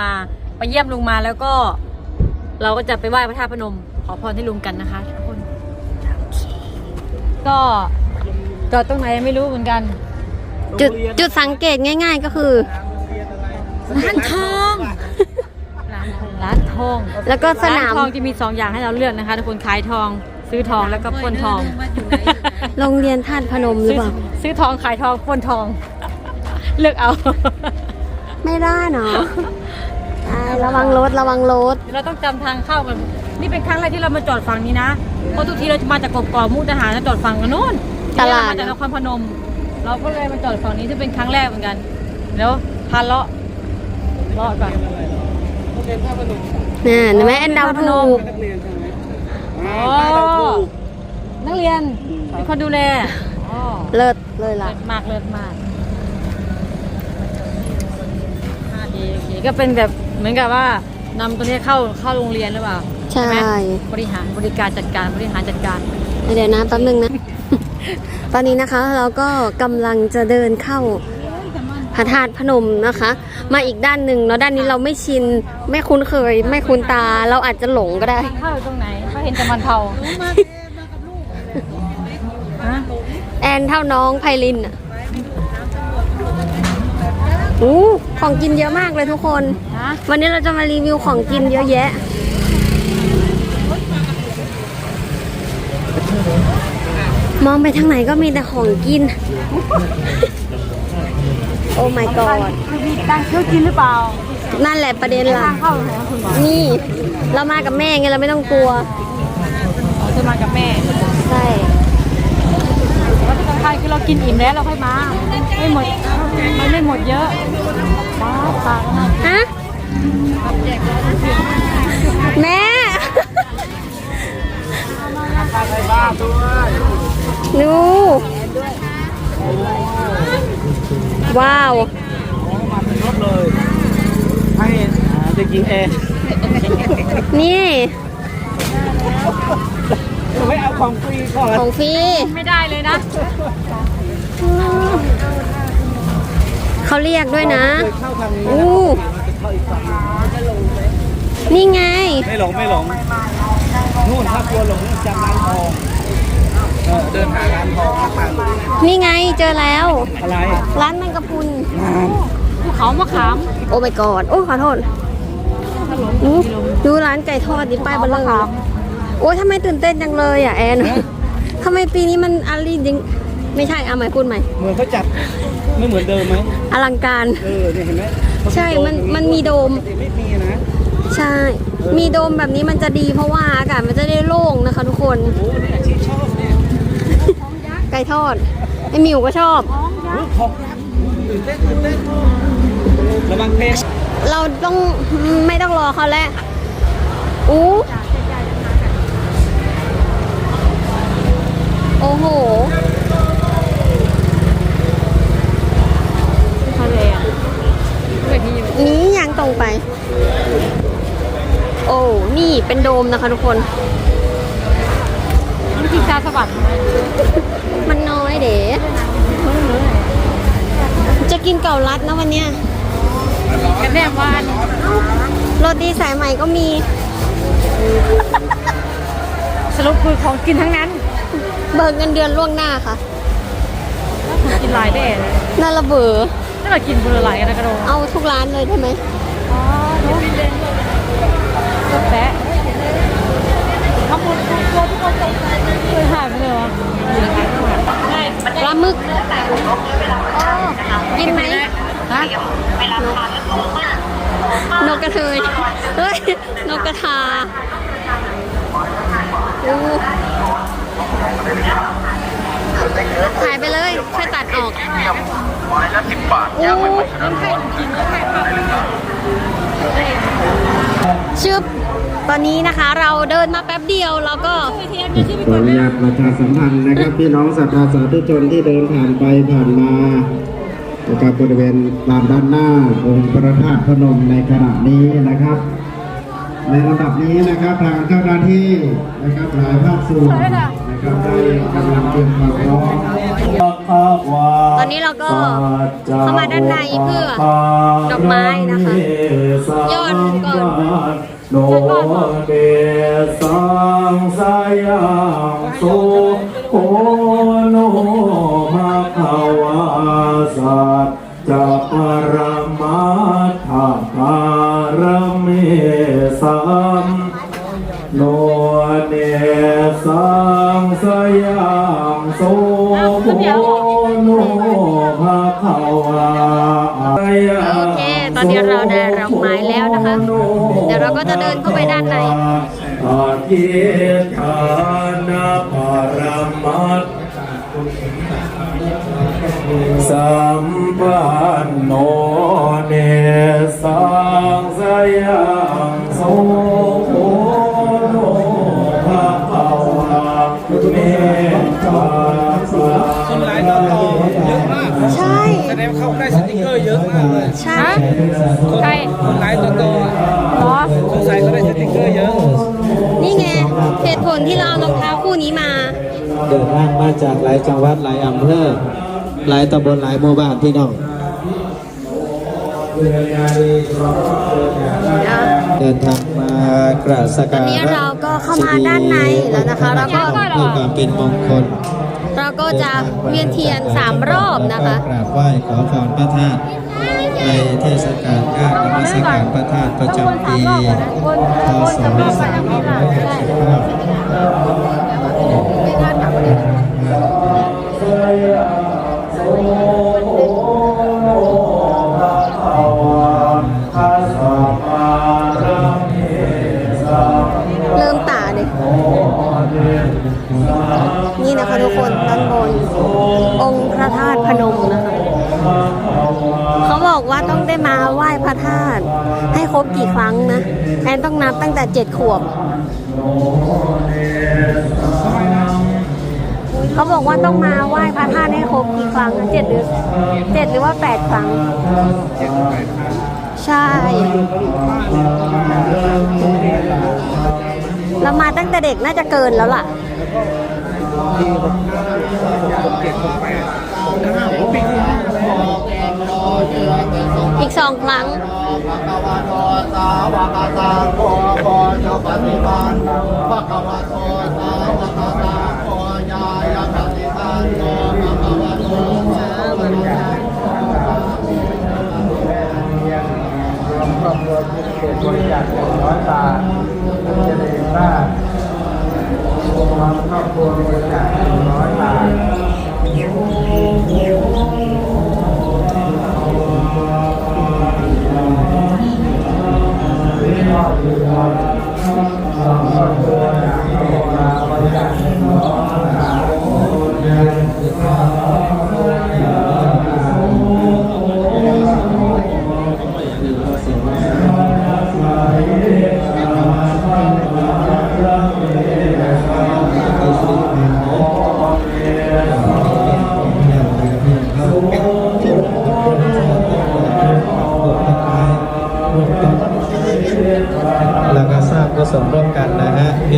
มาไปเยี่ยมลุงมาแล้วก็ เราก็จะไปไหว้พระธาตุพนม ขอพรที่ลุงกันนะคะทุกคนก็จอดตรงไหนไม่รู้เหมือนกันจุดจุดสังเกตง่าย ๆก็คือร้านทองร้านทองแล้วก็สนามร้ทองจะมีสองอย่างให้เราเลือกนะคะทุกคนขายทอง ซื้อทองแล้วก็ปล้นทองโรงเรียนธาตุพนมหรือซื้อเปล่าซื้อทองขายทองปล้นทอง เลือกเอา ไม่ได้เนาะอ่าระวังรถระวังรถเราต้องจำทางเข้ากัน นี่เป็นครั้งแรกที่เรามาจอดฝั่งนี้นะ เพราะทุกทีเราจะมาจากกบกอกมุกดาหารแล้วจอดฝั่งกันนู้นตลาด ที่เรมาจากนครพนม เราก็เลยมาจอดฝั่งนี้ที่เป็นครั้งแรกเหมือนกัน แล้วพาเลาะเลาะก่อนน่ะเห็นไหมแอนเดาถูกโอ้นักเรียนเป็นคนดูแลอ๋อเลิศเลยล่ะ เลิศมากเลิศมาก อเคโอเคก็เป็นแบบเหมือนกับว่านำตัวนี้เข้าเข้าโรงเรียนหรือเปล่าใช่ ไหมบริหารบริการจัดการบริหารจัดการเดี๋ยวนะแป๊บนึงนะ ตอนนี้นะคะเราก็กำลังจะเดินเข้าพระธาตุพนมนะคะ มาอีกด้านหนึ่งเนาะด้านนี้เราไม่ชิน ไม่คุ้นเคย ไม่คุ้นตาเราอาจจะหลงก็ได้ เข้าอยู่ตรงไหนเขาเห็นแต่มันเทาฮะแอนเท่าน้องไพลินอะ อู้ของกินเยอะมากเลยทุกคนฮะวันนี้เราจะมารีวิวของกินเยอะแยะ มองไปทางไหนก็มีแต่ของกิน โอ้ my god คือมีตังค์ซื้อกินหรือเปล่า นั่นแหละประเด็นหลัทากงเข้าไหนคะคุณหมอนี่ เรามากับแม่ไงเราไม่ต้องกลัวอ๋อจะมากับแม่ ใช่ แล้วที่สำคัญคือ เรากินอิ่มแล้วเราค่อยมา ไม่หมดมันไม่หมดเยอะบ้าตาก็น่าฮะแม่ดูว้าวมาเป็นรถเลยให้อ่าเด็กหญิงเอนี่ ไม่เอาของฟรีก่อนของฟรีไม่ได้เลยนะ เขาเรียกด้วยนะเคยเข้าทางนี้อู้เข้าอีกฝั่งนี่ไง ไม่หลงไม่หลงนู่นถ้ากลัวหลงจำร้านทองเออเดินหาร้านทองทางนี่ไงเจอแล้ว อะไร ร้านแมงกะพรุนภูเขามะขาม โอ้ my god โอ้ขอโทษอู้ดูร้านไก่ทอดดิป้ายเบลเลอร์ โอ้ยทำไมตื่นเต้นจังเลยอะแอนทำไมปีนี้มันอารีจริงไม่ใช่เอาใหม่พูดใหม่เหมือนเขาจัดไม่เหมือนเดิมไหมอลังการเออเนี่ยเห็นไหมใช่มันมันมีโดมไม่มีนะใช่ มีโดมแบบนี้มันจะดีเพราะว่าอากาศมันจะได้โล่งนะคะทุกคนโอ้เนี่ยอาชีพชอบเนี่ยไก่ทอดไอหมิวก็ชอบรู้ของรักตื่นเต้นตื่นเต้นระวังเพลงเราต้องไม่ต้องรอเขาแล้วอู้ โอ้โหทะเลอะแบบนี้อยู่นี้ยังตรงไป โอ้ นี่เป็นโดมนะคะทุกคนวิธีการสะบัดมันน้อยเด๋จะกินเก่ารัดนะวันเนี้ยกันแน่วานโรตีสายใหม่ก็มี สรุปคือของกินทั้งนั้น เบิกเงินเดือนล่วงหน้าค่ะกินหลายแด่เลยน่าระเบือถ้าเรากินเบอร์หลายกันนะกระโดดเอาทุกร้านเลยได้ไหมอ๋อเนาะแปะข้างบนตัวทุกคนตกเคยหายไปเลยวะใช่ปลาหมึกกินไหมฮะนกกระเทยเฮ้ยนกกระทาอู้ ถ่ายไปเลยช่วยตัดออกอู้ชึบตอนนี้นะคะเราเดินมาแป๊บเดียวแล้วก็เทียบจะชื่อพี่ขออนุญาตประชาสัมพันธ์นะครับพี่น้องศรัทธาสาธุชนที่เดินผ่านไปผ่านมานะครับบริเวณลานด้านหน้าองค์พระธาตุพนมในขณะนี้นะครับ ในลำดับนี้นะครับทางเจ้าหน้าที่นะครับหลายภาคส่วนนะครับได้กำลังเตรียมความพร้อมขตอนนี้เราก็เข้ามาด้านในเพื่อดอกไม้นะคะยอดก่อนโนเดสังสายังสุโคโนภะคะวาสัจจะปร สังสยังโสโภโนภะคะวาโอเคตอนนี้เราได้ดอกไม้แล้วนะคะ เดี๋ยวเราก็จะเดินเข้าไปด้านในอาทิตฐานาปรมัตถ์สัมปันโนเน ใช่ใครคนหลายต่อต่อเหรอ สงสัยเขาได้สติกเกอร์เยอะนี่ไงเหตุผลที่เราเอารองเท้าคู่นี้มา เดินทางมาจากหลายจังหวัดหลายอำเภอหลายตำบลหลายหมู่บ้านพี่น้อง เดินทางมากราบสักตอนการะนี้เราก็เข้ามาด้านในแล้วนะคะแล้วก็ เพื่อความเป็นมงคลเราก็จะเวียนเทียนสามรอบนะคะ กราบไหว้ขอพรพระธาตุใน เทศกาลงานนมัสการพระธาตุประจำปีพศ2565เริ่มตาเลยนี่นะคะทุกคนด้านบน องค์พระธาตุพนมนะคะ บอกว่าต้องได้มาไหว้พระธาตุให้ครบกี่ครั้งนะแอนต้องนับตั้งแต่เจ็ดขวบเขาบอกว่าต้องมาไหว้พระธาตุให้ครบกี่ครั้งเจ็ดหรือเจ็ดหรือว่าแปดครั้งใช่ เรามาตั้งแต่เด็กน่าจะเกินแล้วล่ะ อีกสองครั้งคร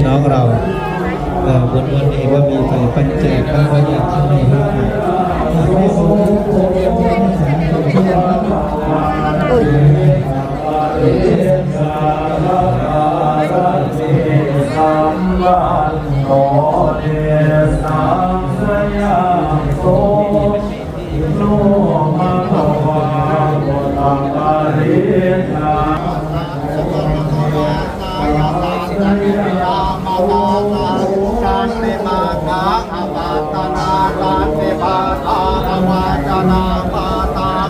พี่น้องเราเอ่อบุญวันนี้ว่ามีไฟปัจเจกพระวายาที่ไม่รู้ค่ะอุ้ยสัมปันโนเนสังสยังโส